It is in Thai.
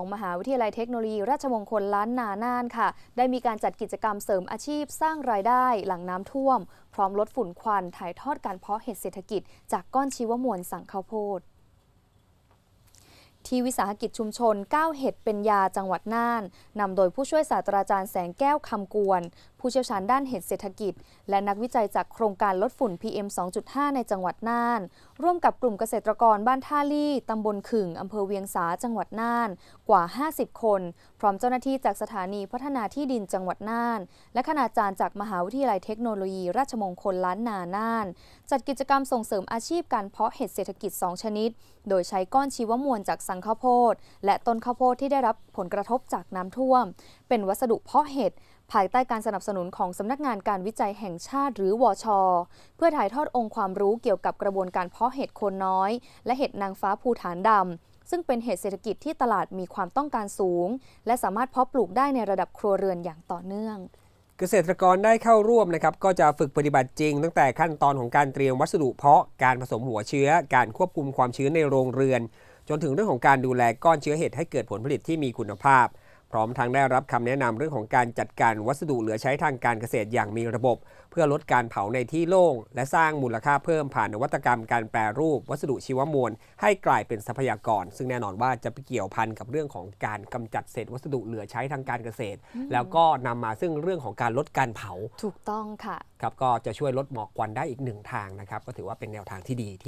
ของมหาวิทยาลัยเทคโนโลยี ราชมงคลล้านนาน่านค่ะ ได้มีการจัดกิจกรรมเสริมอาชีพสร้างรายได้หลังน้ำท่วม พร้อมลดฝุ่นควันถ่ายทอดการเพาะเห็ดเศรษฐกิจ จากก้อนชีวมวลสังข้าวโพดที่วิสาหกิจชุมชน 9 เห็ดเป็นยาจังหวัดน่าน นำโดยผู้ช่วยศาสตราจารย์แสงแก้วคำกวน ผู้เชี่ยวชาญด้านเห็ดเศรษฐกิจ และนักวิจัยจากโครงการลดฝุ่น PM 2.5 ในจังหวัดน่าน ร่วมกับกลุ่มเกษตรกรบ้านท่าลี่ตำบลขึงอำเภอเวียงสาจังหวัดน่าน กว่า 50 คน พร้อมเจ้าหน้าที่จากสถานีพัฒนาที่ดินจังหวัดน่าน และคณาจารย์จากมหาวิทยาลัยเทคโนโลยี ราชมงคลล้านนาน่าน จัดกิจกรรมส่งเสริมอาชีพการเพาะเห็ดเศรษฐกิจ 2 ชนิด โดยใช้ก้อนชีวมวลจากสังข้าวโพดและต้นข้าวโพดที่ได้รับผลกระทบจากน้ำท่วม เป็นวัสดุเพาะเห็ดภายใต้การสนับสนุนของสำนักงานการวิจัยแห่งชาติหรือวชเพื่อถ่ายทอดองค์ความรู้เกี่ยวกับกระบวนการเพาะเห็ดโคนน้อย และเห็ดนางฟ้าภูฐานดำซึ่งเป็นเห็ดเศรษฐกิจที่ตลาดมีความต้องการสูง และสามารถเพาะปลูกได้ในระดับครัวเรือนอย่างต่อเนื่องเกษตรกรได้เข้าร่วมนะครับก็จะฝึกปฏิบัติจริง ตั้งแต่ขั้นตอนของการเตรียมวัสดุเพาะการผสมหัวเชื้อ การควบคุมความชื้นในโรงเรือน จนถึงเรื่องของการดูแลก้อนเชื้อเห็ดให้เกิดผลผลิตที่มีคุณภาพ ร้อมทั้งได้รับคำแนะนำเรื่องของการจัดการวัสดุเหลือใช้ทางการเกษตรอย่างมีระบบ เพื่อลดการเผาในที่โล่ง และสร้างมูลค่าเพิ่มผ่านนวัตกรรมการแปรรูป วัสดุชีวมวล ให้กลายเป็นทรัพยากร ซึ่งแน่นอนว่าจะไปเกี่ยวพันกับเรื่องของการกำจัดเศษวัสดุเหลือใช้ทางการเกษตร แล้วก็นำมาซึ่งเรื่องของการลดการเผา ถูกต้องค่ะ ครับก็จะช่วยลดหมอกควันได้อีกหนึ่งทางนะครับก็ถือว่าเป็นแนวทางที่ดี